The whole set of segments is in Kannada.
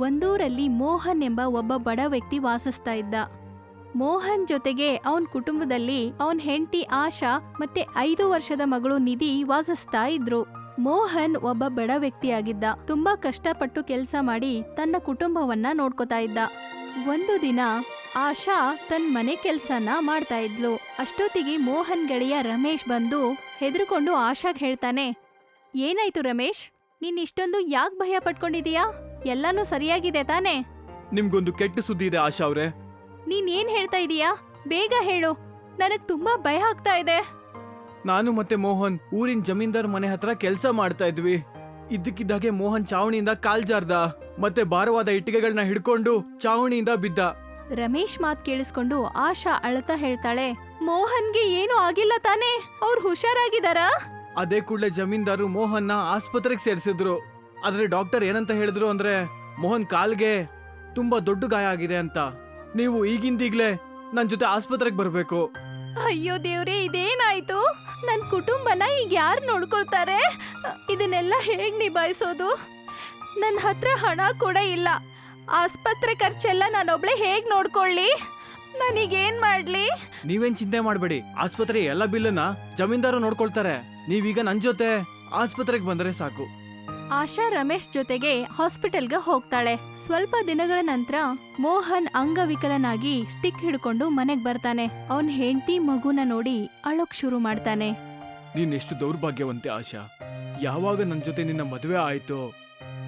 ಒಂದೂರಲ್ಲಿ ಮೋಹನ್ ಎಂಬ ಒಬ್ಬ ಬಡ ವ್ಯಕ್ತಿ ವಾಸಿಸ್ತಾ ಇದ್ದ. ಮೋಹನ್ ಜೊತೆಗೆ ಅವನ್ ಕುಟುಂಬದಲ್ಲಿ ಅವನ್ ಹೆಂಡತಿ ಆಶಾ ಮತ್ತೆ ಐದು ವರ್ಷದ ಮಗಳು ನಿಧಿ ವಾಸಿಸ್ತಾ ಇದ್ರು. ಮೋಹನ್ ಒಬ್ಬ ಬಡ ವ್ಯಕ್ತಿಯಾಗಿದ್ದ. ತುಂಬಾ ಕಷ್ಟಪಟ್ಟು ಕೆಲಸ ಮಾಡಿ ತನ್ನ ಕುಟುಂಬವನ್ನ ನೋಡ್ಕೊತಾ ಇದ್ದ. ಒಂದು ದಿನ ಆಶಾ ತನ್ನ ಮನೆ ಕೆಲ್ಸನ ಮಾಡ್ತಾ ಇದ್ಲು. ಅಷ್ಟೊತ್ತಿಗೆ ಮೋಹನ್ ಗೆಳೆಯ ರಮೇಶ್ ಬಂದು ಹೆದರ್ಕೊಂಡು ಆಶಾಗ್ ಹೇಳ್ತಾನೆ, ಏನಾಯ್ತು ರಮೇಶ್? ನೀನ್ ಇಷ್ಟೊಂದು ಯಾಕ್ ಭಯ ಪಟ್ಕೊಂಡಿದೀಯಾ? ಎಲ್ಲಾನು ಸರಿಯಾಗಿದೆ ತಾನೇ? ನಿಮ್ಗೊಂದು ಕೆಟ್ಟ ಸುದ್ದಿ ಇದೆ ಆಶಾ ಅವ್ರೆ. ನೀನ್ ಏನ್ ಹೇಳ್ತಾ ಇದೀಯಾ? ಬೇಗ ಹೇಳು. ನನಗ್ ತುಂಬಾ ಭಯ ಆಗ್ತಾ ಇದೆ. ನಾನು ಮತ್ತೆ ಮೋಹನ್ ಊರಿನ ಜಮೀನ್ದಾರ್ ಮನೆ ಹತ್ರ ಕೆಲಸ ಮಾಡ್ತಾ ಇದ್ವಿ. ಇದ್ದಕ್ಕಿದ್ದಾಗೆ ಮೋಹನ್ ಚಾವಣಿಯಿಂದ ಕಾಲ್ ಜಾರ್ದ. ಮತ್ತೆ ಭಾರವಾದ ಇಟ್ಟಿಗೆಗಳನ್ನ ಹಿಡ್ಕೊಂಡು ಚಾವಣಿಯಿಂದ ಬಿದ್ದ. ರಮೇಶ್ ಮಾತ್ ಕೇಳಿಸ್ಕೊಂಡು ಆಶಾ ಅಳ್ತಾ ಹೇಳ್ತಾಳೆ ಮೋಹನ್ಗೆ ಏನು ಆಗಿಲ್ಲ ತಾನೇ? ಅವ್ರು ಹುಷಾರಾಗಿದಾರಾ ಅದೇ ಕೂಡಲೇ ಜಮೀನ್ದಾರು ಮೋಹನ್ನ ಆಸ್ಪತ್ರೆಗೆ ಸೇರಿಸಿದ್ರು. ಆದ್ರೆ ಡಾಕ್ಟರ್ ಏನಂತ ಹೇಳಿದ್ರು ಅಂದ್ರೆ ಮೋಹನ್ ಕಾಲ್ಗೆ ತುಂಬಾ ದೊಡ್ಡ ಗಾಯ ಆಗಿದೆ ಅಂತ. ನೀವು ಈಗಿಂದೀಗ್ಲೇ ನನ್ ಜೊತೆ ಆಸ್ಪತ್ರೆಗೆ ಬರಬೇಕು. ಅಯ್ಯೋ ದೇವ್ರೆ ಇದೇನಾಯ್ತು? ನನ್ ಕುಟುಂಬನ ಈಗ ಯಾರು ನೋಡ್ಕೊಳ್ತಾರೆ? ಇದನ್ನೆಲ್ಲ ಹೇಗ್ ನಿಭಾಯಿಸೋದು? ನನ್ನ ಹತ್ರ ಹಣ ಕೂಡ ಇಲ್ಲ. ಆಸ್ಪತ್ರೆ ಖರ್ಚೆಲ್ಲ ನಾನೊಬ್ಳೆ ಹೇಗ್ ನೋಡ್ಕೊಳ್ಳಿ? ನನಗೇನ್ ಮಾಡ್ಲಿ? ನೀವೇನ್ ಚಿಂತೆ ಮಾಡಬೇಡಿ. ಆಸ್ಪತ್ರೆ ಎಲ್ಲ ಬಿಲ್ಲನ್ನ ಜಮೀನ್ದಾರು ನೋಡ್ಕೊಳ್ತಾರೆ. ನೀವೀಗ ನನ್ ಜೊತೆ ಆಸ್ಪತ್ರೆಗೆ ಬಂದ್ರೆ ಸಾಕು. ಆಶಾ ರಮೇಶ್ ಜೊತೆಗೆ ಹಾಸ್ಪಿಟಲ್ಗೆ ಹೋಗ್ತಾಳೆ. ಸ್ವಲ್ಪ ದಿನಗಳ ನಂತರ ಮೋಹನ್ ಅಂಗವಿಕಲನಾಗಿ ಸ್ಟಿಕ್ ಹಿಡ್ಕೊಂಡು ಮನೆಗ್ ಬರ್ತಾನೆ. ಅವನ್ ಹೆಂಡತಿ ಮಗುನ ನೋಡಿ ಅಳೋಕ್ ಶುರು ಮಾಡ್ತಾನೆ. ನೀನ್ ಎಷ್ಟು ದೌರ್ಭಾಗ್ಯವಂತೆ ಆಶಾ. ಯಾವಾಗ ನನ್ ಜೊತೆ ನಿನ್ನ ಮದುವೆ ಆಯ್ತೋ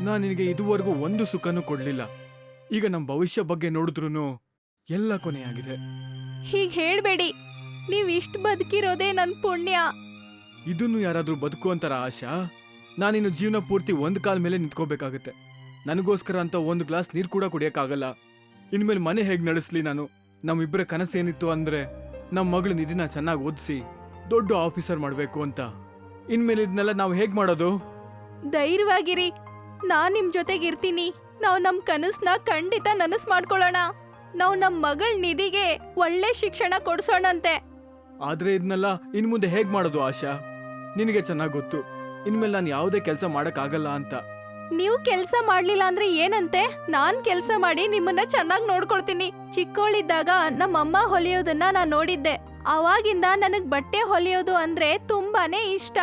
ನಾನು ನಿನಗೆ ಇದುವರೆಗೂ ಒಂದು ಸುಖನೂ ಕೊಡ್ಲಿಲ್ಲ. ಈಗ ನಮ್ಮ ಭವಿಷ್ಯ ಬಗ್ಗೆ ನೋಡಿದ್ರು ಎಲ್ಲ ಕೊನೆಯಾಗಿದೆ. ಹೀಗ್ ಹೇಳ್ಬೇಡಿ. ನೀವ್ ಇಷ್ಟ್ ಬದುಕಿರೋದೇ ನನ್ ಪುಣ್ಯ. ಇದನ್ನು ಯಾರಾದ್ರೂ ಬದುಕು ಅಂತಾರ ಆಶಾ? ನಾನಿನ್ನು ಜೀವನ ಪೂರ್ತಿ ಒಂದು ಕಾಲ ಮೇಲೆ ನಿಂತ್ಕೋಬೇಕಾಗತ್ತೆ. ನನಗೋಸ್ಕರ ಅಂತ ಒಂದು ಗ್ಲಾಸ್ ನೀರ್ ಕೂಡ ಕುಡಿಯಕ್ಕಾಗಲ್ಲ. ಇನ್ಮೇಲೆ ಮನೆ ಹೇಗೆ ನಡೆಸ್ಲಿ ನಾನು? ನಮ್ಮಿಬ್ಬರ ಕನಸೇನಿತ್ತು ಅಂದ್ರೆ ನಮ್ಮ ಮಗಳು ನಿಧಿನ ಚೆನ್ನಾಗಿ ಓದಿಸಿ ದೊಡ್ಡ ಆಫೀಸರ್ ಮಾಡ್ಬೇಕು ಅಂತ. ಇನ್ಮೇಲೆ ಇದನ್ನೆಲ್ಲ ನಾವು ಹೇಗ್ ಮಾಡೋದು? ಧೈರ್ಯವಾಗಿರಿ. ನಾನ್ ನಿಮ್ ಜೊತೆಗಿರ್ತೀನಿ. ನಾವ್ ನಮ್ ಕನಸ್ನ ಖಂಡಿತ ನನಸ್ ಮಾಡ್ಕೊಳ್ಳೋಣ. ನಾವ್ ನಮ್ ಮಗಳ್ ನಿಧಿಗೆ ಒಳ್ಳೆ ಶಿಕ್ಷಣ ಕೊಡ್ಸೋಣಂತೆ. ಆದ್ರೆ ಇದನ್ನೆಲ್ಲ ಇನ್ ಮುಂದೆ ಹೇಗ್ ಮಾಡೋದು ಆಶಾ? ನಿನಗೆ ಚೆನ್ನಾಗ್ ಗೊತ್ತು. ಇನ್ಮೇಲೆ ನಾನು ಯಾವುದೇ ಕೆಲಸ ಮಾಡಕ್ಕಾಗಲ್ಲ ಅಂತ. ನೀವು ಕೆಲಸ ಮಾಡ್ಲಿಲ್ಲ ಅಂದ್ರೆ ಏನಂತೆ? ನಾನ್ ಕೆಲಸ ಮಾಡಿ ನಿಮ್ಮನ್ನ ಚೆನ್ನಾಗಿ ನೋಡ್ಕೊಳ್ತೀನಿ. ಚಿಕ್ಕವಳಿದ್ದಾಗ ನಮ್ಮಮ್ಮ ಹೊಲಿಯೋದನ್ನ ನಾನು ನೋಡಿದ್ದೆ. ಅವಾಗಿಂದ ನನಗ್ ಬಟ್ಟೆ ಹೊಲಿಯೋದು ಅಂದ್ರೆ ತುಂಬಾನೇ ಇಷ್ಟ.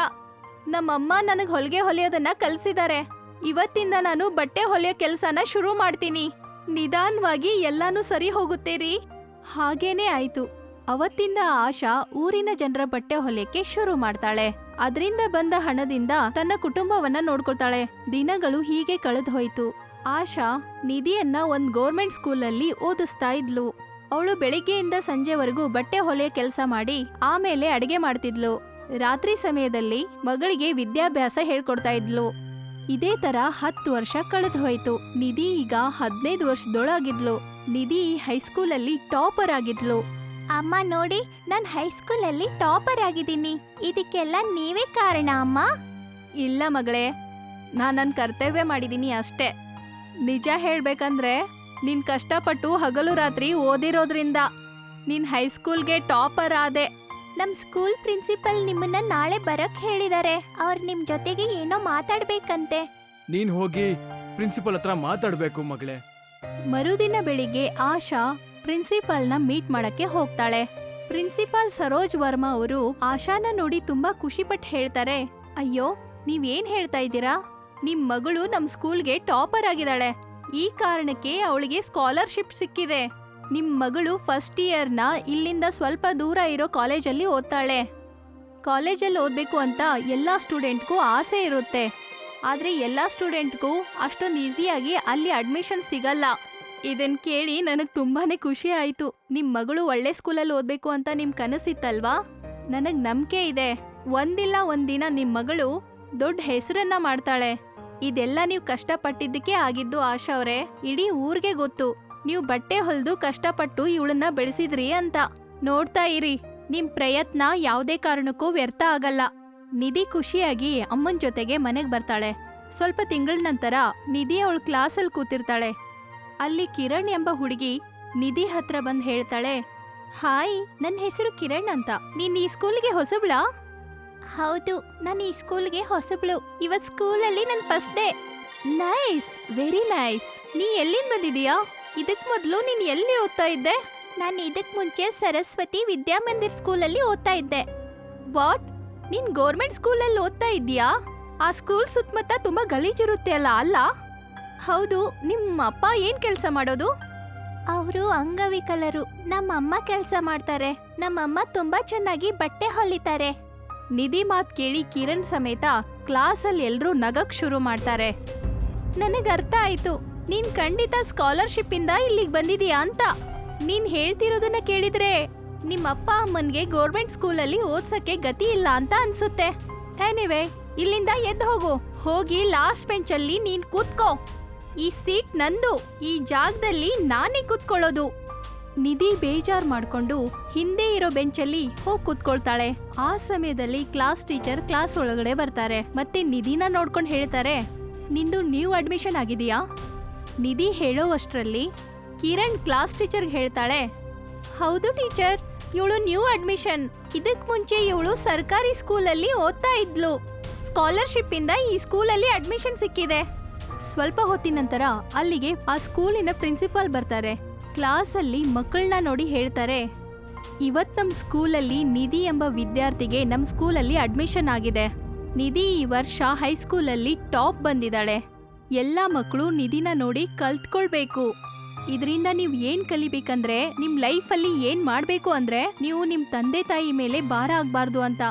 ನಮ್ಮಮ್ಮ ನನಗ್ ಹೊಲಿಗೆ ಹೊಲಿಯೋದನ್ನ ಕಲ್ಸಿದ್ದಾರೆ ಇವತ್ತಿಂದ ನಾನು ಬಟ್ಟೆ ಹೊಲಿಯೋ ಕೆಲಸನ ಶುರು ಮಾಡ್ತೀನಿ. ನಿಧಾನವಾಗಿ ಎಲ್ಲಾನು ಸರಿ ಹೋಗುತ್ತೆ ರೀ ಹಾಗೇನೇ ಆಯ್ತು. ಅವತ್ತಿಂದ ಆಶಾ ಊರಿನ ಜನರ ಬಟ್ಟೆ ಹೊಲಿಯಕ್ಕೆ ಶುರು ಮಾಡ್ತಾಳೆ. ಅದರಿಂದ ಬಂದ ಹಣದಿಂದ ತನ್ನ ಕುಟುಂಬವನ್ನ ನೋಡ್ಕೊಳ್ತಾಳೆ. ದಿನಗಳು ಹೀಗೆ ಕಳೆದು ಹೋಯ್ತು ಆಶಾ ನಿಧಿಯನ್ನ ಒಂದ್ ಗೌರ್ಮೆಂಟ್ ಸ್ಕೂಲಲ್ಲಿ ಓದಿಸ್ತಾ ಇದ್ಲು. ಅವಳು ಬೆಳಿಗ್ಗೆಯಿಂದ ಸಂಜೆವರೆಗೂ ಬಟ್ಟೆ ಹೊಲೆಯ ಕೆಲಸ ಮಾಡಿ ಆಮೇಲೆ ಅಡಿಗೆ ಮಾಡ್ತಿದ್ಲು. ರಾತ್ರಿ ಸಮಯದಲ್ಲಿ ಮಗಳಿಗೆ ವಿದ್ಯಾಭ್ಯಾಸ ಹೇಳ್ಕೊಡ್ತಾ ಇದ್ಲು. ಇದೇ ತರ ಹತ್ತು ವರ್ಷ ಕಳೆದು ಹೋಯ್ತು ನಿಧಿ ಈಗ ಹದಿನೈದು ವರ್ಷದೊಳಗಿದ್ಲು. ನಿಧಿ ಹೈಸ್ಕೂಲಲ್ಲಿ ಟಾಪರ್ ಆಗಿದ್ಲು. ಅಮ್ಮ ನೋಡಿ ನಾನು ಹೈಸ್ಕೂಲಲ್ಲಿ ಟಾಪರ್ ಆಗಿದ್ದೀನಿ. ಇದಕ್ಕೆಲ್ಲ ನೀವೇ ಕಾರಣ ಅಮ್ಮ? ಇಲ್ಲ ಮಗಳೇ ನಾನು ನನ್ನ ಕರ್ತವ್ಯ ಮಾಡಿದೀನಿ ಅಷ್ಟೇ. ನಿಜ ಹೇಳ್ಬೇಕಂದ್ರೆ ನಿನ್ ಕಷ್ಟಪಟ್ಟು ಹಗಲು ರಾತ್ರಿ ಓದಿರೋದ್ರಿಂದ ನಿನ್ ಹೈಸ್ಕೂಲ್ಗೆ ಟಾಪರ್ ಆದೆ. ನಮ್ ಸ್ಕೂಲ್ ಪ್ರಿನ್ಸಿಪಲ್ ನಿಮ್ಮನ್ನ ನಾಳೆ ಬರಕ್ ಹೇಳಿದಾರೆ. ಅವ್ರು ನಿಮ್ ಜೊತೆಗೆ ಏನೋ ಮಾತಾಡ್ಬೇಕಂತೆ. ನೀನ್ ಹೋಗಿ ಪ್ರಿನ್ಸಿಪಲ್ ಹತ್ರ ಮಾತಾಡ್ಬೇಕು ಮಗಳೇ. ಮರುದಿನ ಬೆಳಿಗ್ಗೆ ಆಶಾ ಪ್ರಿನ್ಸಿಪಾಲ್ನ ಮೀಟ್ ಮಾಡಕ್ಕೆ ಹೋಗ್ತಾಳೆ. ಪ್ರಿನ್ಸಿಪಾಲ್ ಸರೋಜ್ ವರ್ಮಾ ಅವರು ಆಶಾನ ನೋಡಿ ತುಂಬಾ ಖುಷಿಪಟ್ಟು ಹೇಳ್ತಾರೆ, ಅಯ್ಯೋ, ನೀವೇನ್ ಹೇಳ್ತಾ ಇದ್ದೀರಾ? ನಿಮ್ ಮಗಳು ನಮ್ ಸ್ಕೂಲ್ಗೆ ಟಾಪರ್ ಆಗಿದ್ದಾಳೆ. ಈ ಕಾರಣಕ್ಕೆ ಅವಳಿಗೆ ಸ್ಕಾಲರ್ಶಿಪ್ ಸಿಕ್ಕಿದೆ. ನಿಮ್ ಮಗಳು ಫಸ್ಟ್ ಇಯರ್ನ ಇಲ್ಲಿಂದ ಸ್ವಲ್ಪ ದೂರ ಇರೋ ಕಾಲೇಜಲ್ಲಿ ಓದ್ತಾಳೆ. ಕಾಲೇಜಲ್ಲಿ ಓದ್ಬೇಕು ಅಂತ ಎಲ್ಲಾ ಸ್ಟೂಡೆಂಟ್ಗೂ ಆಸೆ ಇರುತ್ತೆ. ಆದ್ರೆ ಎಲ್ಲಾ ಸ್ಟೂಡೆಂಟ್ಗೂ ಅಷ್ಟೊಂದು ಈಸಿಯಾಗಿ ಅಲ್ಲಿ ಅಡ್ಮಿಷನ್ ಸಿಗಲ್ಲ. ಇದನ್ ಕೇಳಿ ನನಗ್ ತುಂಬಾನೇ ಖುಷಿ ಆಯ್ತು. ನಿಮ್ ಮಗಳು ಒಳ್ಳೆ ಸ್ಕೂಲಲ್ಲಿ ಓದ್ಬೇಕು ಅಂತ ನಿಮ್ ಕನಸಿತ್ತಲ್ವಾ? ನನಗ್ ನಂಬಿಕೆ ಇದೆ. ಒಂದಿಲ್ಲ ಒಂದಿನ ನಿಮ್ ಮಗಳು ದೊಡ್ಡ ಹೆಸರನ್ನ ಮಾಡ್ತಾಳೆ. ಇದೆಲ್ಲ ನೀವು ಕಷ್ಟಪಟ್ಟಿದ್ದಕ್ಕೆ ಆಗಿದ್ದು ಆಶಾ ಅವ್ರೆ. ಇಡೀ ಊರ್ಗೆ ಗೊತ್ತು. ನೀವು ಬಟ್ಟೆ ಹೊಲ್ದು ಕಷ್ಟಪಟ್ಟು ಇವಳನ್ನ ಬೆಳೆಸಿದ್ರಿ ಅಂತ. ನೋಡ್ತಾ ಇರಿ. ನಿಮ್ ಪ್ರಯತ್ನ ಯಾವುದೇ ಕಾರಣಕ್ಕೂ ವ್ಯರ್ಥ ಆಗಲ್ಲ. ನಿಧಿ ಖುಷಿಯಾಗಿ ಅಮ್ಮನ್ ಜೊತೆಗೆ ಮನೆಗ್ ಬರ್ತಾಳೆ. ಸ್ವಲ್ಪ ತಿಂಗಳ ನಂತರ ನಿಧಿ ಅವಳ ಕ್ಲಾಸಲ್ಲಿ ಕೂತಿರ್ತಾಳೆ. ಅಲ್ಲಿ ಕಿರಣ್ ಎಂಬ ಹುಡುಗಿ ನಿಧಿ ಹತ್ರ ಬಂದ್ ಹೇಳ್ತಾಳೆ ಹಾಯ್ ನನ್ನ ಹೆಸರು ಕಿರಣ್ ಅಂತ. ನೀನ್ ಈ ಸ್ಕೂಲ್ಗೆ ಹೊಸಬ್ಳಾ? ಹೌದು ನಾನು ಈ ಸ್ಕೂಲ್ಗೆ ಹೊಸಬ್ಳು. ಇವತ್ ಸ್ಕೂಲಲ್ಲಿ ನನ್ first day. Nice very nice. ನೀ ಎಲ್ಲಿಂದ ಬಂದಿದೀಯಾ? ಇದಕ್ ಮೊದ್ಲು ನೀನ್ ಎಲ್ಲಿ ಓದ್ತಾ ಇದ್ದೆ? ನಾನು ಇದಕ್ ಮುಂಚೆ ಸರಸ್ವತಿ ವಿದ್ಯಾಮಂದಿರ್ ಸ್ಕೂಲಲ್ಲಿ ಓದ್ತಾ ಇದ್ದೆ. ವಾಟ್? ನೀನ್ ಗೌರ್ಮೆಂಟ್ ಸ್ಕೂಲಲ್ಲಿ ಓದ್ತಾ ಇದ್ಯಾ ಆ ಸ್ಕೂಲ್ ಸುತ್ತಮುತ್ತ ತುಂಬಾ ಗಲೀಜಿರುತ್ತೆ ಅಲ್ಲ ಅಲ್ಲ? ಹೌದು ನಿಮ್ಮ ಅಪ್ಪ ಏನ್ ಕೆಲಸ ಮಾಡೋದು? ಅವರು ಅಂಗವಿಕಲರು. ನಮ್ಮಮ್ಮ ಕೆಲಸ ಮಾಡ್ತಾರೆ. ನಮ್ಮಮ್ಮ ತುಂಬಾ ಚೆನ್ನಾಗಿ ಬಟ್ಟೆ ಹೊಲಿತಾರೆ. ನಿಧಿ ಮಾತ್ ಕೇಳಿ ಕಿರಣ್ ಸಮೇತ ಕ್ಲಾಸಲ್ಲಿ ಎಲ್ರೂ ನಗಕ್ ಶುರು ಮಾಡ್ತಾರೆ. ನನಗ್ ಅರ್ಥ ಆಯ್ತು. ನೀನ್ ಖಂಡಿತ ಸ್ಕಾಲರ್ಶಿಪ್ ಇಂದ ಇಲ್ಲಿಗೆ ಬಂದಿದೀಯಾ ಅಂತ. ನೀನ್ ಹೇಳ್ತಿರೋದನ್ನ ಕೇಳಿದ್ರೆ ನಿಮ್ಮ ಅಪ್ಪ ಅಮ್ಮನ್ಗೆ ಸ್ಕೂಲ್ ಸ್ಕೂಲಲ್ಲಿ ಓದ್ಸಕ್ಕೆ ಗತಿ ಇಲ್ಲ ಅಂತ ಅನ್ಸುತ್ತೆ. ಎನಿವೆ ಇಲ್ಲಿಂದ ಎದ್ದು ಹೋಗು. ಹೋಗಿ ಲಾಸ್ಟ್ ಬೆಂಚಲ್ಲಿ ನೀನ್ ಕೂತ್ಕೋ. ಈ ಸೀಟ್ ನಂದು. ಈ ಜಾಗದಲ್ಲಿ ನಾನೇ ಕೂತ್ಕೊಳ್ಳೋದು. ನಿಧಿ ಬೇಜಾರ್ ಮಾಡ್ಕೊಂಡು ಹಿಂದೆ ಇರೋ ಬೆಂಚಲ್ಲಿ ಹೋಗಿ ಕೂತ್ಕೊಳ್ತಾಳೆ. ಆ ಸಮಯದಲ್ಲಿ ಕ್ಲಾಸ್ ಟೀಚರ್ ಕ್ಲಾಸ್ ಒಳಗಡೆ ಬರ್ತಾರೆ. ಮತ್ತೆ ನಿಧಿನ ನೋಡ್ಕೊಂಡು ಹೇಳ್ತಾರೆ, ನಿಂದು ನ್ಯೂ ಅಡ್ಮಿಷನ್ ಆಗಿದೆಯಾ ನಿಧಿ ಹೇಳೋವಷ್ಟರಲ್ಲಿ ಕಿರಣ್ ಕ್ಲಾಸ್ ಟೀಚರ್ಗೆ ಹೇಳ್ತಾಳೆ, ಹೌದು ಟೀಚರ್, ಇವಳು ನ್ಯೂ ಅಡ್ಮಿಷನ್. ಇದಕ್ ಮುಂಚೆ ಇವಳು ಸರ್ಕಾರಿ ಸ್ಕೂಲಲ್ಲಿ ಓದ್ತಾ ಇದ್ಲು. ಸ್ಕಾಲರ್ಶಿಪ್ ಇಂದ ಈ ಸ್ಕೂಲಲ್ಲಿ ಅಡ್ಮಿಷನ್ ಸಿಕ್ಕಿದೆ. ಸ್ವಲ್ಪ ಹೊತ್ತಿನ ನಂತರ ಅಲ್ಲಿಗೆ ಆ ಸ್ಕೂಲಿನ ಪ್ರಿನ್ಸಿಪಾಲ್ ಬರ್ತಾರೆ. ಕ್ಲಾಸಲ್ಲಿ ಮಕ್ಕಳನ್ನ ನೋಡಿ ಹೇಳ್ತಾರೆ, ಇವತ್ ನಮ್ಮ ಸ್ಕೂಲಲ್ಲಿ ನಿಧಿ ಎಂಬ ವಿದ್ಯಾರ್ಥಿಗೆ ನಮ್ಮ ಸ್ಕೂಲಲ್ಲಿ ಅಡ್ಮಿಷನ್ ಆಗಿದೆ. ನಿಧಿ ಈ ವರ್ಷ ಹೈಸ್ಕೂಲಲ್ಲಿ ಟಾಪ್ ಬಂದಿದ್ದಾಳೆ. ಎಲ್ಲ ಮಕ್ಕಳು ನಿಧಿನ ನೋಡಿ ಕಲ್ತ್ಕೊಳ್ಬೇಕು. ಇದರಿಂದ ನೀವು ಏನ್ ಕಲಿಬೇಕಂದ್ರೆ, ನಿಮ್ ಲೈಫಲ್ಲಿ ಏನ್ ಮಾಡ್ಬೇಕು ಅಂದ್ರೆ, ನೀವು ನಿಮ್ ತಂದೆ ತಾಯಿ ಮೇಲೆ ಭಾರ ಆಗ್ಬಾರ್ದು ಅಂತ.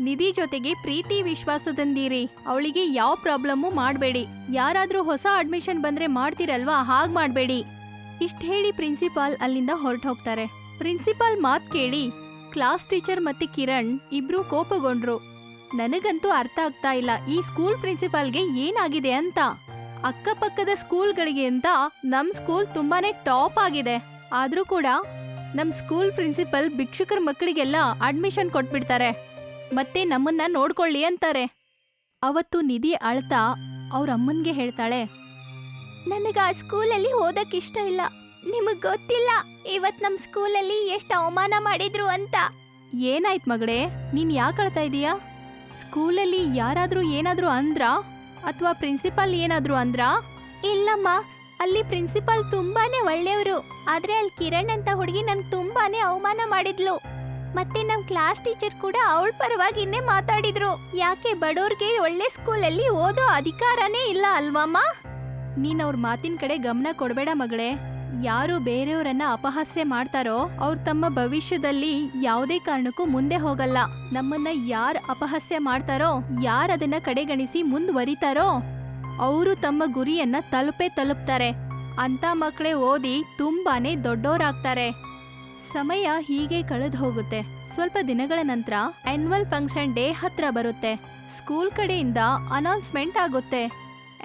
ನಿಧಿ ಜೊತೆಗೆ ಪ್ರೀತಿ ವಿಶ್ವಾಸದಂದಿರಿ ಅವಳಿಗೆ ಯಾವ ಪ್ರಾಬ್ಲಮ್ಮು ಮಾಡಬೇಡಿ. ಯಾರಾದರೂ ಹೊಸ ಅಡ್ಮಿಷನ್ ಬಂದ್ರೆ ಮಾಡ್ತಿರಲ್ವಾ? ಹಾಗ್ ಮಾಡಬೇಡಿ. ಇಷ್ಟ ಹೇಳಿ ಪ್ರಿನ್ಸಿಪಾಲ್ ಅಲ್ಲಿಂದ ಹೊರಟು ಹೋಗ್ತಾರೆ ಪ್ರಿನ್ಸಿಪಾಲ್ ಮಾತ್ ಕೇಳಿ, ಕ್ಲಾಸ್ ಟೀಚರ್ ಮತ್ತೆ ಕಿರಣ್ ಇಬ್ರು ಕೋಪಗೊಂಡ್ರು. ನನಗಂತೂ ಅರ್ಥ ಆಗ್ತಾ ಇಲ್ಲ. ಈ ಸ್ಕೂಲ್ ಪ್ರಿನ್ಸಿಪಾಲ್ಗೆ ಏನಾಗಿದೆ ಅಂತ. ಅಕ್ಕಪಕ್ಕದ ಸ್ಕೂಲ್ಗಳಿಗೆ ಅಂತ ನಮ್ ಸ್ಕೂಲ್ ತುಂಬಾನೇ ಟಾಪ್ ಆಗಿದೆ. ಆದ್ರೂ ಕೂಡ ನಮ್ ಸ್ಕೂಲ್ ಪ್ರಿನ್ಸಿಪಲ್ ಭಿಕ್ಷುಕರ ಮಕ್ಕಳಿಗೆಲ್ಲ ಅಡ್ಮಿಷನ್ ಕೊಟ್ಬಿಡ್ತಾರೆ. ಮತ್ತೆ ನಮ್ಮನ್ನ ನೋಡ್ಕೊಳ್ಳಿ ಅಂತಾರೆ. ಅವತ್ತು ನಿಧಿ ಅಳ್ತಾ ಅವ್ರ ಅಮ್ಮನ್ಗೆ ಹೇಳ್ತಾಳೆ, ನನಗೆ ಆ ಸ್ಕೂಲಲ್ಲಿ ಓದಕ್ ಇಷ್ಟ ಇಲ್ಲ. ನಿಮಗ್ ಗೊತ್ತಿಲ್ಲ, ಇವತ್ ನಮ್ ಸ್ಕೂಲಲ್ಲಿ ಎಷ್ಟು ಅವಮಾನ ಮಾಡಿದ್ರು ಅಂತ. ಏನಾಯ್ತ್ ಮಗಳೇ, ನೀನ್ ಯಾಕೆ ಅಳ್ತಾ ಇದೀಯಾ? ಸ್ಕೂಲಲ್ಲಿ ಯಾರಾದ್ರೂ ಏನಾದ್ರೂ ಅಂದ್ರಾ? ಅಥವಾ ಪ್ರಿನ್ಸಿಪಾಲ್ ಏನಾದ್ರೂ ಅಂದ್ರಾ? ಇಲ್ಲಮ್ಮ, ಅಲ್ಲಿ ಪ್ರಿನ್ಸಿಪಾಲ್ ತುಂಬಾನೇ ಒಳ್ಳೆಯವರು. ಆದ್ರೆ ಅಲ್ಲಿ ಕಿರಣ್ ಅಂತ ಹುಡುಗಿ ನನ್ಗೆ ತುಂಬಾನೇ ಅವಮಾನ ಮಾಡಿದ್ಲು. ಮತ್ತೆ ನಮ್ ಕ್ಲಾಸ್ ಟೀಚರ್ ಕೂಡ ಅವಳ ಇನ್ನೇ ಮಾತಾಡಿದ್ರು. ಯಾಕೆ ಬಡವ್ರಿಗೆ ಒಳ್ಳೆ ಸ್ಕೂಲಲ್ಲಿ ಓದೋ ಅಧಿಕಾರನೇ ಇಲ್ಲ ಅಲ್ವಮ್ಮ? ನೀನ್ ಅವ್ರ ಮಾತಿನ ಕಡೆ ಗಮನ ಕೊಡಬೇಡ ಮಗಳೇ. ಯಾರು ಬೇರೆಯವರನ್ನ ಅಪಹಾಸ್ಯ ಮಾಡ್ತಾರೋ ಅವ್ರು ತಮ್ಮ ಭವಿಷ್ಯದಲ್ಲಿ ಯಾವುದೇ ಕಾರಣಕ್ಕೂ ಮುಂದೆ ಹೋಗಲ್ಲ. ನಮ್ಮನ್ನ ಯಾರ್ ಅಪಹಾಸ್ಯ ಮಾಡ್ತಾರೋ, ಯಾರ್ ಅದನ್ನ ಕಡೆಗಣಿಸಿ ಮುಂದುವರಿತಾರೋ ಅವರು ತಮ್ಮ ಗುರಿಯನ್ನ ತಲುಪೇ ತಲುಪ್ತಾರೆ. ಅಂತ ಮಕ್ಕಳೇ ಓದಿ ತುಂಬಾನೇ ದೊಡ್ಡೋರಾಗ್ತಾರೆ. ಸಮಯ ಹೀಗೆ ಕಳೆದು ಹೋಗುತ್ತೆ. ಸ್ವಲ್ಪ ದಿನಗಳ ನಂತರ ಆನ್ಯುವಲ್ ಫಂಕ್ಷನ್ ಡೇ ಹತ್ರ ಬರುತ್ತೆ. ಸ್ಕೂಲ್ ಕಡೆಯಿಂದ ಅನೌನ್ಸ್ಮೆಂಟ್ ಆಗುತ್ತೆ.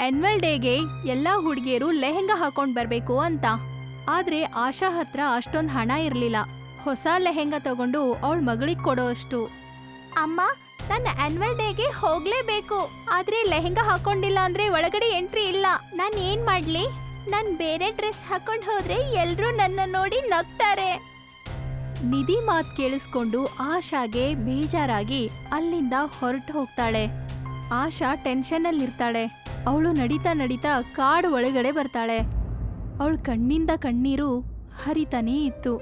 ಆನ್ಯುವಲ್ ಡೇಗೆ ಎಲ್ಲ ಹುಡುಗಿಯರು ಲೆಹೆಂಗಾ ಹಾಕೊಂಡು ಬರಬೇಕು ಅಂತ. ಆದ್ರೆ ಆಶಾ ಹತ್ರ ಅಷ್ಟೊಂದು ಹಣ ಇರಲಿಲ್ಲ. ಹೊಸ ಲೆಹೆಂಗಾ ತಗೊಂಡು ಅವಳ ಮಗಳಿಗೆ ಕೊಡೋ ಅಷ್ಟು ಅಮ್ಮ, ನನ್ನ ಆನ್ಯುವಲ್ ಡೇಗೆ ಹೋಗ್ಲೇಬೇಕು. ಆದ್ರೆ ಲೆಹೆಂಗಾ ಹಾಕೊಂಡಿಲ್ಲ ಅಂದ್ರೆ ಒಳಗಡೆ ಎಂಟ್ರಿ ಇಲ್ಲ. ನಾನು ಏನ್ ಮಾಡ್ಲಿ? ನಾನು ಬೇರೆ ಡ್ರೆಸ್ ಹಾಕೊಂಡ್ ಹೋದ್ರೆ ಎಲ್ಲರೂ ನನ್ನ ನೋಡಿ ನಗ್ತಾರೆ. ನಿಧಿ ಮಾತ್ ಕೇಳಿಸ್ಕೊಂಡು ಆಶಾಗೆ ಬೇಜಾರಾಗಿ ಅಲ್ಲಿಂದ ಹೊರಟು ಹೋಗ್ತಾಳೆ. ಆಶಾ ಟೆನ್ಷನ್ನಲ್ಲಿರ್ತಾಳೆ ಅವಳು ನಡೀತಾ ನಡೀತಾ ಕಾಡು ಒಳಗಡೆ ಬರ್ತಾಳೆ. ಅವಳ ಕಣ್ಣಿಂದ ಕಣ್ಣೀರು ಹರಿತಾನೇ ಇತ್ತು.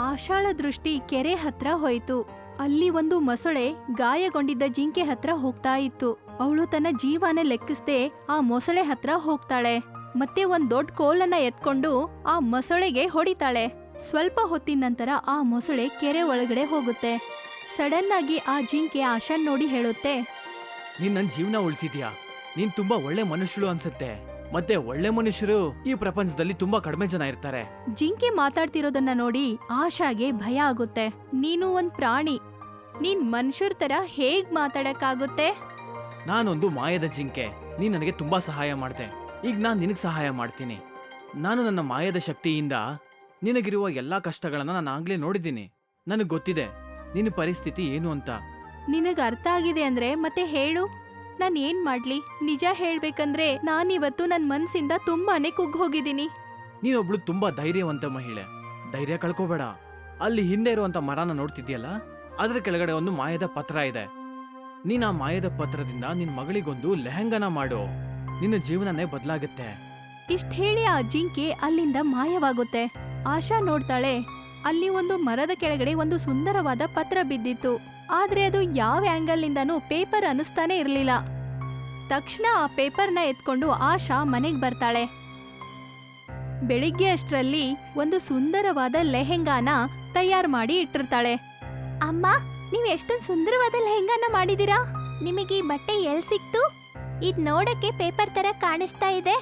ಆಶಾಳ ದೃಷ್ಟಿ ಕೆರೆ ಹತ್ರ ಹೋಯ್ತು. ಅಲ್ಲಿ ಒಂದು ಮೊಸಳೆ ಗಾಯಗೊಂಡಿದ್ದ ಜಿಂಕೆ ಹತ್ರ ಹೋಗ್ತಾ ಇತ್ತು. ಅವಳು ತನ್ನ ಜೀವನ ಲೆಕ್ಕಿಸದೆ ಆ ಮೊಸಳೆ ಹತ್ರ ಹೋಗ್ತಾಳೆ. ಮತ್ತೆ ಒಂದ್ ದೊಡ್ಡ ಕೋಲನ್ನ ಎತ್ಕೊಂಡು ಆ ಮೊಸಳೆಗೆ ಹೊಡಿತಾಳೆ. ಸ್ವಲ್ಪ ಹೊತ್ತಿನ ನಂತರ ಆ ಮೊಸಳೆ ಕೆರೆ ಒಳಗಡೆ ಹೋಗುತ್ತೆ. ಸಡನ್ ಆಗಿ ಆ ಜಿಂಕೆ ಆಶಾನ್ ನೋಡಿ ಹೇಳುತ್ತೆ. ನೀನ್ ನನ್ ಜೀವನ ಉಳಿಸಿದ್ಯಾ? ನೀನ್ ತುಂಬಾ ಒಳ್ಳೆ ಮನುಷ್ಯಳು ಅನ್ಸುತ್ತೆ. ಮತ್ತೆ ಒಳ್ಳೆ ಮನುಷ್ಯರು ಈ ಪ್ರಪಂಚದಲ್ಲಿ ತುಂಬಾ ಕಡಿಮೆ ಜನ ಇರ್ತಾರೆ. ಜಿಂಕೆ ಮಾತಾಡ್ತಿರೋದನ್ನ ನೋಡಿ ಆಶಾಗೆ ಭಯ ಆಗುತ್ತೆ. ನೀನು ಒಂದ್ ಪ್ರಾಣಿ. ನೀನ್ ಮನುಷ್ಯರ ತರ ಹೇಗ್ ಮಾತಾಡಕ್ಕಾಗುತ್ತೆ? ನಾನೊಂದು ಮಾಯದ ಜಿಂಕೆ. ನೀನ್ ನನಗೆ ತುಂಬಾ ಸಹಾಯ ಮಾಡ್ದೆ. ಈಗ ನಾನ್ ನಿನಗ್ ಸಹಾಯ ಮಾಡ್ತೀನಿ. ನಾನು ನನ್ನ ಮಾಯದ ಶಕ್ತಿಯಿಂದ ನಿನಗಿರುವ ಎಲ್ಲಾ ಕಷ್ಟಗಳನ್ನ ನಾನು ಆಗ್ಲೇ ನೋಡಿದ್ದೀನಿ. ನನಗ್ ಗೊತ್ತಿದೆ. ನಿನ್ನ ಪರಿಸ್ಥಿತಿ ಏನು ಅಂತ. ನಿನಗ್ ಅರ್ಥ ಆಗಿದೆ ಅಂದ್ರೆ ಮತ್ತೆ ಹೇಳು. ನಾನ್ ಏನ್ ಮಾಡ್ಲಿ? ನಿಜ ಹೇಳ್ಬೇಕಂದ್ರೆ ನಾನಿವತ್ತು ನನ್ ಮನ್ಸಿಂದ ತುಂಬಾನೇ ಕುಗ್ಗ್ ಹೋಗಿದ್ದೀನಿ ನೀನೊಬ್ಳು ತುಂಬಾ ಧೈರ್ಯವಂತ ಮಹಿಳೆ. ಧೈರ್ಯ ಕಳ್ಕೋಬೇಡ. ಅಲ್ಲಿ ಹಿಂದೆ ಇರುವಂತ ಮರನ ನೋಡ್ತಿದ್ಯಲ್ಲ? ಅದ್ರ ಕೆಳಗಡೆ ಒಂದು ಮಾಯದ ಪತ್ರ ಇದೆ. ನೀನ್ ಆ ಮಾಯದ ಪತ್ರದಿಂದ ನಿನ್ ಮಗಳಿಗೊಂದು ಲೆಹಂಗನ ಮಾಡು. ನಿನ್ನ ಜೀವನನೇ ಬದಲಾಗುತ್ತೆ. ಇಷ್ಟ ಹೇಳಿ ಆ ಜಿಂಕೆ ಅಲ್ಲಿಂದ ಮಾಯವಾಗುತ್ತೆ. ಆಶಾ ನೋಡ್ತಾಳೆ. ಅಲ್ಲಿ ಒಂದು ಮರದ ಕೆಳಗಡೆ ಒಂದು ಸುಂದರವಾದ ಪತ್ರ ಬಿದ್ದಿತ್ತು. ಆದ್ರೆ ಅದು ಯಾವ ಆಂಗಲ್ನಿಂದನೂ ಪೇಪರ್ ಅನಿಸ್ತಾನೆ ಇರಲಿಲ್ಲ. ತಕ್ಷಣ ಆ ಪೇಪರ್ನ ಎತ್ಕೊಂಡು ಆಶಾ ಮನೆಗೆ ಬರ್ತಾಳೆ. ಬೆಳಿಗ್ಗೆ ಅಷ್ಟರಲ್ಲಿ ಒಂದು ಸುಂದರವಾದ ಲೆಹೆಂಗಾನ ತಯಾರು ಮಾಡಿ ಇಟ್ಟಿರ್ತಾಳೆ. ಅಮ್ಮ ನೀವು ಎಷ್ಟೊಂದು ಸುಂದರವಾದ ಲೆಹೆಂಗಾನ ಮಾಡಿದೀರಾ? ನಿಮಗೆ ಈ ಬಟ್ಟೆ ಎಲ್ಲಿ ಸಿಕ್ತು? ಇದು ನೋಡಕ್ಕೆ ಪೇಪರ್ ತರ ಕಾಣಿಸ್ತಾ ಇದೆ.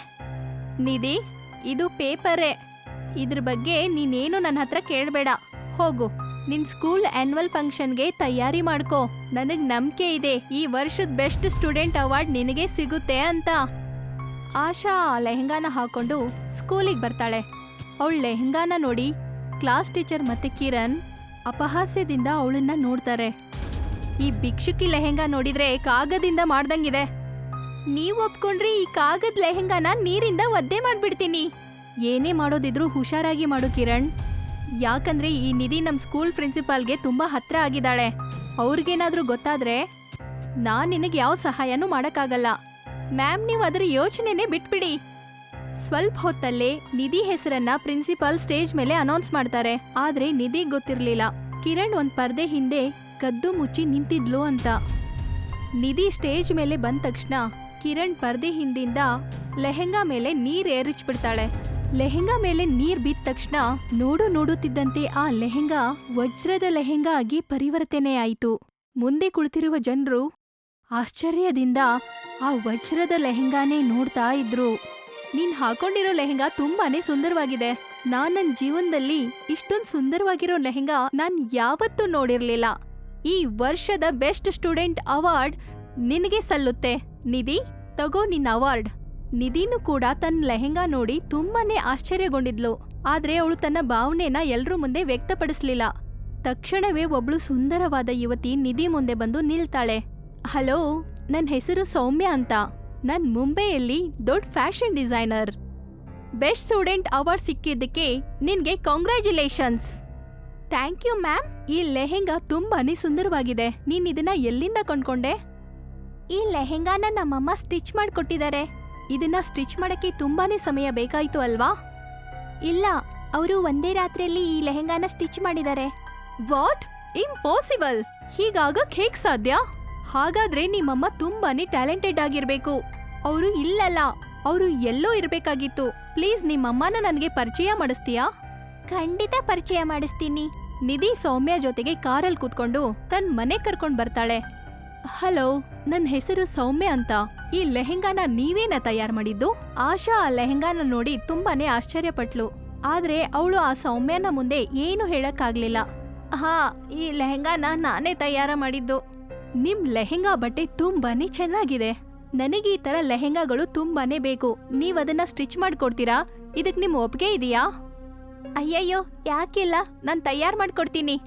ನಿಧಿ ಇದು ಪೇಪರೇ. ಇದ್ರ ಬಗ್ಗೆ ನೀನೇನು ನನ್ನ ಹತ್ರ ಕೇಳಬೇಡ. ಹೋಗು. ನಿನ್ ಸ್ಕೂಲ್ ಆನ್ಯುವಲ್ ಫಂಕ್ಷನ್ಗೆ ತಯಾರಿ ಮಾಡ್ಕೋ. ನನಗ್ ನಂಬಿಕೆ ಇದೆ. ಈ ವರ್ಷದ ಬೆಸ್ಟ್ ಸ್ಟೂಡೆಂಟ್ ಅವಾರ್ಡ್ ನಿನಗೆ ಸಿಗುತ್ತೆ ಅಂತ. ಆಶಾ ಆ ಲೆಹಂಗಾನ ಹಾಕೊಂಡು ಸ್ಕೂಲಿಗೆ ಬರ್ತಾಳೆ. ಅವಳು ಲೆಹಂಗಾನ ನೋಡಿ ಕ್ಲಾಸ್ ಟೀಚರ್ ಮತ್ತೆ ಕಿರಣ್ ಅಪಹಾಸ್ಯದಿಂದ ಅವಳನ್ನ ನೋಡ್ತಾರೆ. ಈ ಭಿಕ್ಷುಕಿ ಲೆಹಂಗಾ ನೋಡಿದ್ರೆ ಕಾಗದಿಂದ ಮಾಡ್ದಂಗಿದೆ. ನೀವು ಒಪ್ಕೊಂಡ್ರೆ ಈ ಕಾಗದ ಲೆಹಂಗಾನ ನೀರಿಂದ ಒದ್ದೆ ಮಾಡ್ಬಿಡ್ತೀನಿ. ಏನೇ ಮಾಡೋದಿದ್ರೂ ಹುಷಾರಾಗಿ ಮಾಡು ಕಿರಣ್. ಯಾಕಂದ್ರೆ ಈ ನಿಧಿ ನಮ್ಮ ಸ್ಕೂಲ್ ಪ್ರಿನ್ಸಿಪಾಲ್ಗೆ ತುಂಬಾ ಹತ್ರ ಆಗಿದ್ದಾಳೆ. ಅವ್ರಿಗೇನಾದ್ರೂ ಗೊತ್ತಾದ್ರೆ ನಾನು ನಿನಗೆ ಯಾವ ಸಹಾಯನೂ ಮಾಡೋಕ್ಕಾಗಲ್ಲ. ಮ್ಯಾಮ್, ನೀವು ಅದರ ಯೋಚನೆನೇ ಬಿಟ್ಬಿಡಿ. ಸ್ವಲ್ಪ ಹೊತ್ತಲ್ಲೇ ನಿಧಿ ಹೆಸರನ್ನ ಪ್ರಿನ್ಸಿಪಾಲ್ ಸ್ಟೇಜ್ ಮೇಲೆ ಅನೌನ್ಸ್ ಮಾಡ್ತಾರೆ. ಆದ್ರೆ ನಿಧಿ ಗೊತ್ತಿರಲಿಲ್ಲ. ಕಿರಣ್ ಒಂದ್ ಪರ್ದೆ ಹಿಂದೆ ಕದ್ದು ಮುಚ್ಚಿ ನಿಂತಿದ್ಲು ಅಂತ. ನಿಧಿ ಸ್ಟೇಜ್ ಮೇಲೆ ಬಂದ ತಕ್ಷಣ ಕಿರಣ್ ಪರ್ದೆ ಹಿಂದಿಂದ ಲೆಹೆಂಗಾ ಮೇಲೆ ನೀರ್ ಏರಿಚ್ಬಿಡ್ತಾಳೆ. ಲೆಹೆಂಗಾ ಮೇಲೆ ನೀರ್ ಬಿದ್ದ ತಕ್ಷಣ ನೋಡು ನೋಡುತ್ತಿದ್ದಂತೆ ಆ ಲೆಹೆಂಗಾ ವಜ್ರದ ಲೆಹೆಂಗಾ ಆಗಿ ಪರಿವರ್ತನೆ ಆಯಿತು. ಮುಂದೆ ಕುಳಿತಿರುವ ಜನರು ಆಶ್ಚರ್ಯದಿಂದ ಆ ವಜ್ರದ ಲೆಹೆಂಗಾನೇ ನೋಡ್ತಾ ಇದ್ರು. ನೀನ್ ಹಾಕೊಂಡಿರೋ ಲೆಹೆಂಗಾ ತುಂಬಾನೇ ಸುಂದರವಾಗಿದೆ. ನಾನ್ ನನ್ ಜೀವನದಲ್ಲಿ ಇಷ್ಟೊಂದ್ ಸುಂದರವಾಗಿರೋ ಲೆಹೆಂಗಾ ನಾನ್ ಯಾವತ್ತೂ ನೋಡಿರ್ಲಿಲ್ಲ. ಈ ವರ್ಷದ ಬೆಸ್ಟ್ ಸ್ಟೂಡೆಂಟ್ ಅವಾರ್ಡ್ ನಿನಗೆ ಸಲ್ಲುತ್ತೆ. ನಿಧಿ, ತಗೋ ನಿನ್ನ ಅವಾರ್ಡ್. ನಿಧಿನೂ ಕೂಡ ತನ್ನ ಲೆಹೆಂಗಾ ನೋಡಿ ತುಂಬಾನೇ ಆಶ್ಚರ್ಯಗೊಂಡಿದ್ಲು. ಆದ್ರೆ ಅವಳು ತನ್ನ ಭಾವನೆನ ಎಲ್ರೂ ಮುಂದೆ ವ್ಯಕ್ತಪಡಿಸ್ಲಿಲ್ಲ. ತಕ್ಷಣವೇ ಒಬ್ಳು ಸುಂದರವಾದ ಯುವತಿ ನಿಧಿ ಮುಂದೆ ಬಂದು ನಿಲ್ತಾಳೆ. ಹಲೋ, ನನ್ ಹೆಸರು ಸೌಮ್ಯ ಅಂತ. ನನ್ ಮುಂಬೈಯಲ್ಲಿ ದೊಡ್ಡ fashion designer. Best student award ಸಿಕ್ಕಿದ್ದಕ್ಕೆ ನಿನ್ಗೆ ಕಾಂಗ್ರ್ಯಾಚುಲೇಷನ್ಸ್. Thank you ma'am. ಈ ಲೆಹೆಂಗಾ ತುಂಬಾನೇ ಸುಂದರವಾಗಿದೆ. ನೀನ್ ಇದನ್ನ ಎಲ್ಲಿಂದ ಕೊಂಡ್ಕೊಂಡೆ? ಈ ಲೆಹೆಂಗಾನ ನಮ್ಮಮ್ಮ ಸ್ಟಿಚ್ ಮಾಡ್ಕೊಟ್ಟಿದ್ದಾರೆ. ಇದನ್ನ ಸ್ಟಿಚ್ ಮಾಡಕ್ಕೆ ತುಂಬಾನೇ ಸಮಯ ಬೇಕಾಯ್ತು ಅಲ್ವಾ? ಇಲ್ಲ, ಅವರು ಒಂದೇ ರಾತ್ರಿಯಲ್ಲಿ ಈ ಲೆಹೆಂಗಾನ ಸ್ಟಿಚ್ ಮಾಡಿದ್ದಾರೆ. ವಾಟ್? ಇಂಪಾಸಿಬಲ್! ಹೀಗಾಗಕ್ ಹೇಗ್ ಸಾಧ್ಯ? ಹಾಗಾದ್ರೆ ನಿಮ್ಮಮ್ಮ ತುಂಬಾನೇ ಟ್ಯಾಲೆಂಟೆಡ್ ಆಗಿರ್ಬೇಕು. ಅವರು ಇಲ್ಲಲ್ಲ, ಅವರು ಎಲ್ಲೋ ಇರಬೇಕಾಗಿತ್ತು. ಪ್ಲೀಸ್ ನಿಮ್ಮಮ್ಮನ ನನಗೆ ಪರಿಚಯ ಮಾಡಿಸ್ತೀಯಾ? ಖಂಡಿತ ಪರಿಚಯ ಮಾಡಿಸ್ತೀನಿ. ನಿಧಿ ಸೌಮ್ಯ ಜೊತೆಗೆ ಕಾರಲ್ಲಿ ಕೂತ್ಕೊಂಡು ತನ್ ಮನೆ ಕರ್ಕೊಂಡು ಬರ್ತಾಳೆ. ಹಲೋ ನನ್ನ ಹೆಸರು ಸೌಮ್ಯ ಅಂತ. ಈ ಲೆಹೆಂಗಾನ ನೀವೇನ ತಯಾರು ಮಾಡಿದ್ದು? ಆಶಾ ಆ ಲೆಹೆಂಗಾನ ನೋಡಿ ತುಂಬಾನೇ ಆಶ್ಚರ್ಯಪಟ್ಲು. ಆದ್ರೆ ಅವಳು ಆ ಸೌಮ್ಯನ ಮುಂದೆ ಏನು ಹೇಳಕ್ಕಾಗ್ಲಿಲ್ಲ. ಹಾ, ಈ ಲೆಹೆಂಗಾನ ನಾನೇ ತಯಾರ ಮಾಡಿದ್ದು. ನಿಮ್ ಲೆಹೆಂಗಾ ಬಟ್ಟೆ ತುಂಬಾನೇ ಚೆನ್ನಾಗಿದೆ. ನನಗೆ ಈ ತರ ಲೆಹೆಂಗಾಗಳು ತುಂಬಾನೇ ಬೇಕು. ನೀವು ಅದನ್ನ ಸ್ಟಿಚ್ ಮಾಡ್ಕೊಡ್ತೀರಾ? ಇದಕ್ ನಿಮ್ ಒಪ್ಪಿಗೆ ಇದೆಯಾ? ಅಯ್ಯಯ್ಯೋ, ಯಾಕಿಲ್ಲ. ನಾನು ತಯಾರು ಮಾಡ್ಕೊಡ್ತೀನಿ.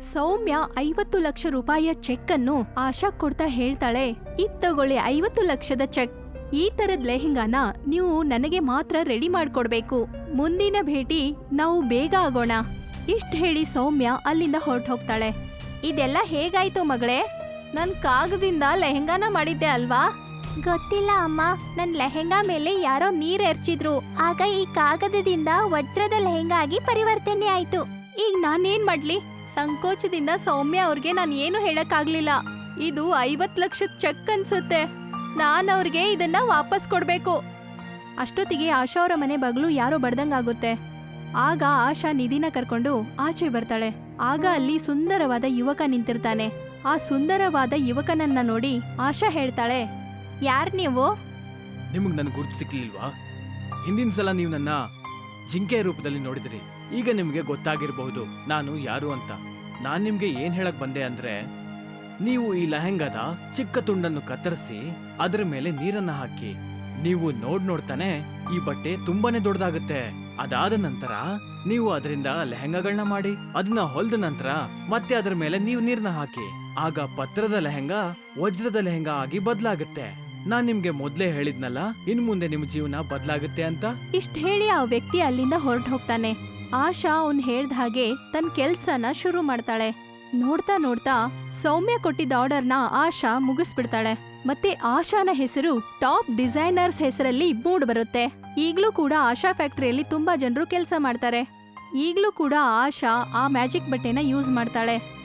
ಸೌಮ್ಯ ಐವತ್ತು ಲಕ್ಷ ರೂಪಾಯಿಯ ಚೆಕ್ ಅನ್ನು ಆಶಾ ಕೊಡ್ತಾ ಹೇಳ್ತಾಳೆ. ಇದ್ ತಗೊಳ್ಳಿ ಐವತ್ತು ಲಕ್ಷದ ಚೆಕ್. ಈ ತರದ್ ಲೆಹೆಂಗಾನ ನೀವು ನನಗೆ ಮಾತ್ರ ರೆಡಿ ಮಾಡ್ಕೊಡ್ಬೇಕು. ಮುಂದಿನ ಭೇಟಿ ನಾವು ಬೇಗ ಆಗೋಣ. ಇಷ್ಟ್ ಹೇಳಿ ಸೌಮ್ಯ ಅಲ್ಲಿಂದ ಹೊರಟು ಹೋಗ್ತಾಳೆ ಇದೆಲ್ಲ ಹೇಗಾಯ್ತು ಮಗಳೇ? ನನ್ ಕಾಗದಿಂದ ಲೆಹೆಂಗಾನ ಮಾಡಿದ್ದೆ ಅಲ್ವಾ? ಗೊತ್ತಿಲ್ಲ ಅಮ್ಮ. ನನ್ ಲೆಹೆಂಗಾ ಮೇಲೆ ಯಾರೋ ನೀರ್ ಎರಚಿದ್ರು. ಆಗ ಈ ಕಾಗದದಿಂದ ವಜ್ರದ ಲೆಹೆಂಗಾ ಆಗಿ ಪರಿವರ್ತನೆ ಆಯ್ತು. ಈಗ ನಾನೇನ್ ಮಾಡ್ಲಿ? ಸಂಕೋಚದಿಂದ ಸೌಮ್ಯ ಅವ್ರಿಗೆ ನಾನು ಏನು ಹೇಳಕ್ಕಾಗ್ಲಿಲ್ಲ. ಇದು ಐವತ್ ಲಕ್ಷದ ಚೆಕ್ ಅನ್ಸುತ್ತೆ. ನಾನು ಅವ್ರಿಗೆ ಇದನ್ನ ವಾಪಸ್ ಕೊಡ್ಬೇಕು. ಅಷ್ಟೊತ್ತಿಗೆ ಆಶಾ ಅವರ ಮನೆ ಬಗ್ಲು ಯಾರೋ ಬಡ್ದಂಗಾಗುತ್ತೆ ಆಗ ಆಶಾ ನಿಧಿನ ಕರ್ಕೊಂಡು ಆಚೆ ಬರ್ತಾಳೆ. ಆಗ ಅಲ್ಲಿ ಸುಂದರವಾದ ಯುವಕ ನಿಂತಿರ್ತಾನೆ. ಆ ಸುಂದರವಾದ ಯುವಕನನ್ನ ನೋಡಿ ಆಶಾ ಹೇಳ್ತಾಳೆ, ಯಾರ್ ನೀವು? ನಿಮಗೆ ನನ್ ಗುರುತು ಸಿಕ್ಲಿಲ್ವಾ? ಹಿಂದಿನ ಸಲ ನೀವು ನನ್ನ ಜಿಂಕೆ ರೂಪದಲ್ಲಿ ನೋಡಿದ್ರಿ. ಈಗ ನಿಮಗೆ ಗೊತ್ತಾಗಿರಬಹುದು ನಾನು ಯಾರು ಅಂತ. ನಾನು ನಿಮ್ಗೆ ಏನ್ ಹೇಳಕ್ ಬಂದೆ ಅಂದ್ರೆ, ನೀವು ಈ ಲೆಹೆಂಗಾದ ಚಿಕ್ಕ ತುಂಡನ್ನು ಕತ್ತರಿಸಿ ಅದರ ಮೇಲೆ ನೀರನ್ನ ಹಾಕಿ, ನೀವು ನೋಡ್ ನೋಡ್ತಾನೆ ಈ ಬಟ್ಟೆ ತುಂಬಾನೇ ದೊಡ್ಡದಾಗುತ್ತೆ. ಅದಾದ ನಂತರ ನೀವು ಅದರಿಂದ ಲೆಹೆಂಗಾಗಳನ್ನ ಮಾಡಿ ಅದನ್ನ ಹೊಲ್ದ ನಂತರ ಮತ್ತೆ ಅದರ ಮೇಲೆ ನೀವು ನೀರ್ನ ಹಾಕಿ, ಆಗ ಪತ್ರದ ಲೆಹೆಂಗಾ ವಜ್ರದ ಲೆಹೆಂಗಾ ಆಗಿ ಬದ್ಲಾಗುತ್ತೆ. ನಾನ್ ನಿಮ್ಗೆ ಮೊದ್ಲೇ ಹೇಳಿದ್ನಲ್ಲ, ಇನ್ ಮುಂದೆ ನಿಮ್ ಜೀವನ ಬದ್ಲಾಗುತ್ತೆ ಅಂತ? ಇಷ್ಟ ಹೇಳಿ ಆ ವ್ಯಕ್ತಿ ಅಲ್ಲಿಂದ ಹೊರಟು ಹೋಗ್ತಾನೆ ಆಶಾ ಅವ್ನ್ ಹೇಳ್ದ ಹಾಗೆ ತನ್ನ ಕೆಲ್ಸನ ಶುರು ಮಾಡ್ತಾಳೆ. ನೋಡ್ತಾ ನೋಡ್ತಾ ಸೌಮ್ಯ ಕೊಟ್ಟಿದ್ದ ಆರ್ಡರ್ನ ಆಶಾ ಮುಗಿಸ್ಬಿಡ್ತಾಳೆ. ಮತ್ತೆ ಆಶಾನ ಹೆಸರು ಟಾಪ್ ಡಿಸೈನರ್ಸ್ ಹೆಸರಲ್ಲಿ ಮೂಡ್ ಬರುತ್ತೆ. ಈಗ್ಲೂ ಕೂಡ ಆಶಾ ಫ್ಯಾಕ್ಟರಿಯಲ್ಲಿ ತುಂಬಾ ಜನರು ಕೆಲಸ ಮಾಡ್ತಾರೆ. ಈಗ್ಲೂ ಕೂಡ ಆಶಾ ಆ ಮ್ಯಾಜಿಕ್ ಬಟ್ಟೆನ ಯೂಸ್ ಮಾಡ್ತಾಳೆ.